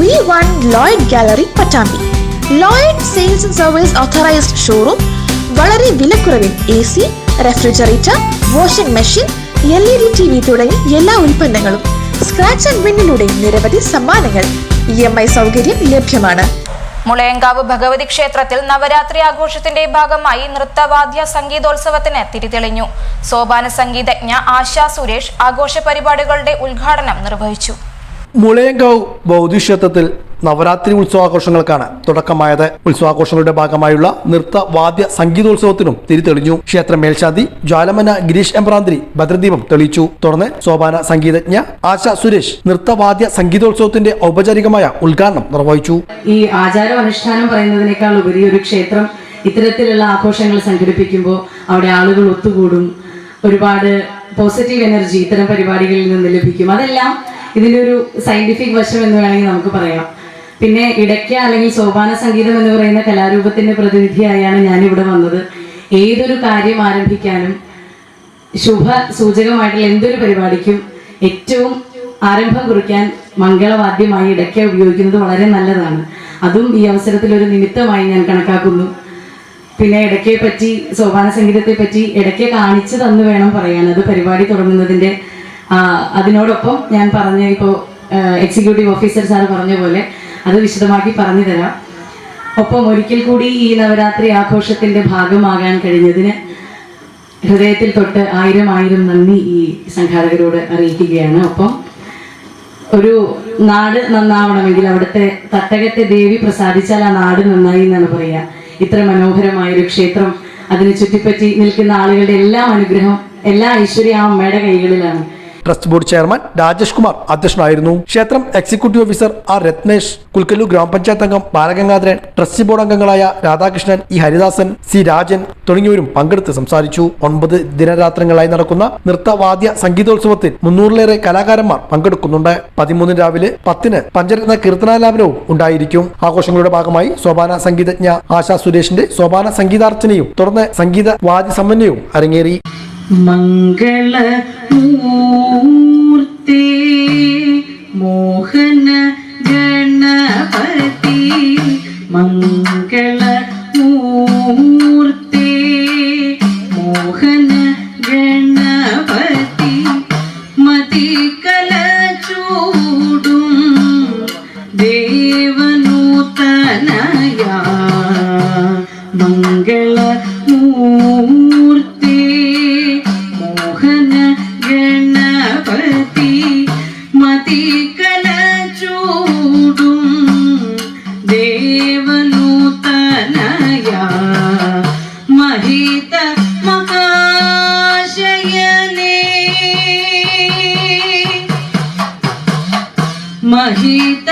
V one Lloyd gallery Pattambi Lloyd sales and service authorized showroom വളരെ വിലക്കുറവിൽ A C refrigerator washing machine L E D T V തുടങ്ങി എല്ലാ ഉൽപ്പന്നങ്ങളും scratch and വിന്നിലൂടെ നിരവധി സമ്മാനങ്ങൾ E M I സൗകര്യം ലഭ്യമാണ്. മുളയങ്കാവ് ഭഗവതി ക്ഷേത്രത്തിൽ നവരാത്രി ആഘോഷത്തിന്റെ ഭാഗമായി നൃത്തവാദ്യ സംഗീതോത്സവത്തിന് തിരിതെളിഞ്ഞു. സോപാന സംഗീതജ്ഞ ആശാ സുരേഷ് ആഘോഷ പരിപാടികളുടെ ഉദ്ഘാടനം നിർവഹിച്ചു. മുളയങ്കാവ് ബൗദ്ധിക്ഷേത്രത്തിൽ നവരാത്രി ഉത്സവാഘോഷങ്ങൾക്കാണ് തുടക്കമായത്. ഉത്സവാഘോഷങ്ങളുടെ ഭാഗമായുള്ള നൃത്ത വാദ്യ സംഗീതോത്സവത്തിനും തിരിതെളിഞ്ഞു. ക്ഷേത്ര മേൽശാന്തി ജ്വാലമന ഗിരീഷ് എംബ്രാന്തിരി ഭദ്രദീപം തെളിയിച്ചു. തുടർന്ന് സോപാന സംഗീതജ്ഞ ആശ സുരേഷ് നൃത്തവാദ്യ സംഗീതോത്സവത്തിന്റെ ഔപചാരികമായ ഉദ്ഘാടനം നിർവഹിച്ചു. ഈ ആചാര അനുഷ്ഠാനം പറയുന്നതിനേക്കാൾ ഉപരി ഒരു ക്ഷേത്രം ഇത്തരത്തിലുള്ള ആഘോഷങ്ങൾ സംഘടിപ്പിക്കുമ്പോൾ അവിടെ ആളുകൾ ഒത്തുകൂടും. ഒരുപാട് പോസിറ്റീവ് എനർജി ഇത്തരം പരിപാടികളിൽ നിന്ന് ലഭിക്കും. അതെല്ലാം ഇതിന്റെ ഒരു സയന്റിഫിക് വശം എന്ന് വേണമെങ്കിൽ നമുക്ക് പറയാം. പിന്നെ ഇടയ്ക്ക അല്ലെങ്കിൽ സോപാന സംഗീതം എന്ന് പറയുന്ന കലാരൂപത്തിന്റെ പ്രതിനിധിയായാണ് ഞാൻ ഇവിടെ വന്നത്. ഏതൊരു കാര്യം ആരംഭിക്കാനും ശുഭ സൂചകമായിട്ടുള്ള എന്തൊരു പരിപാടിക്കും ഏറ്റവും ആരംഭം കുറിക്കാൻ മംഗളവാദ്യമായി ഇടയ്ക്ക ഉപയോഗിക്കുന്നത് വളരെ നല്ലതാണ്. അതും ഈ അവസരത്തിൽ ഒരു നിമിത്തമായി ഞാൻ കണക്കാക്കുന്നു. പിന്നെ ഇടയ്ക്കയെ പറ്റി സോപാന സംഗീതത്തെ പറ്റി ഇടയ്ക്ക് കാണിച്ചു തന്നു വേണം പറയാൻ. അത് പരിപാടി തുടങ്ങുന്നതിന്റെ അതിനോടൊപ്പം ഞാൻ പറഞ്ഞ ഇപ്പോൾ എക്സിക്യൂട്ടീവ് ഓഫീസർ സാർ പറഞ്ഞ പോലെ അത് വിശദമാക്കി പറഞ്ഞു തരാം. ഒപ്പം ഒരിക്കൽ കൂടി ഈ നവരാത്രി ആഘോഷത്തിന്റെ ഭാഗമാകാൻ കഴിഞ്ഞതിന് ഹൃദയത്തിൽ തൊട്ട് ആയിരം ആയിരം നന്ദി ഈ സംഘാടകരോട് അറിയിക്കുകയാണ്. ഒപ്പം ഒരു നാട് നന്നാവണമെങ്കിൽ അവിടുത്തെ തട്ടകത്തെ ദേവി പ്രസാദിച്ചാൽ ആ നാട് നന്നായി എന്നാണ് പറയുക. ഇത്ര മനോഹരമായ ഒരു ക്ഷേത്രം അതിനെ ചുറ്റിപ്പറ്റി നിൽക്കുന്ന ആളുകളുടെ എല്ലാം അനുഗ്രഹം എല്ലാ ഐശ്വര്യ ആ അമ്മയുടെ കൈകളിലാണ്. Trust board chairman Rajesh Kumar അധ്യക്ഷനായിരുന്നു. ക്ഷേത്രം executive officer R Ratnesh Kulkallu ഗ്രാമപഞ്ചായത്ത് അംഗം ബാലഗംഗാധരൻ ട്രസ്റ്റ് ബോർഡ് അംഗങ്ങളായ രാധാകൃഷ്ണൻ ഇ ഹരിദാസൻ സി രാജൻ തുടങ്ങിയവരും പങ്കെടുത്ത് സംസാരിച്ചു. ഒൻപത് ദിനരാത്രങ്ങളായി നടക്കുന്ന നൃത്തവാദ്യ സംഗീതോത്സവത്തിൽ മുന്നൂറിലേറെ കലാകാരന്മാർ പങ്കെടുക്കുന്നുണ്ട്. പതിമൂന്നിന് രാവിലെ പത്തിന് പഞ്ചരത്ന കീർത്തനാലാപനവും ഉണ്ടായിരിക്കും. ആഘോഷങ്ങളുടെ ഭാഗമായി സോപാന സംഗീതജ്ഞ ആശാ സുരേഷിന്റെ സോപാന സംഗീതാർച്ചനയും തുടർന്ന് സംഗീത വാദ്യ സമന്വയവും അരങ്ങേറി. മംഗളമൂർത്തി മോഹന ജനപതി മംഗള മൂർത്തി മോഹന ഗണപതി. മതികല ചൂടും ദേവനൂതനയ മംഗളമൂർത്തി മോഹന ഗണപതി മതികല ചൂടും ദേവനൂതനയ മഹിത മഹാശയനേ മഹിത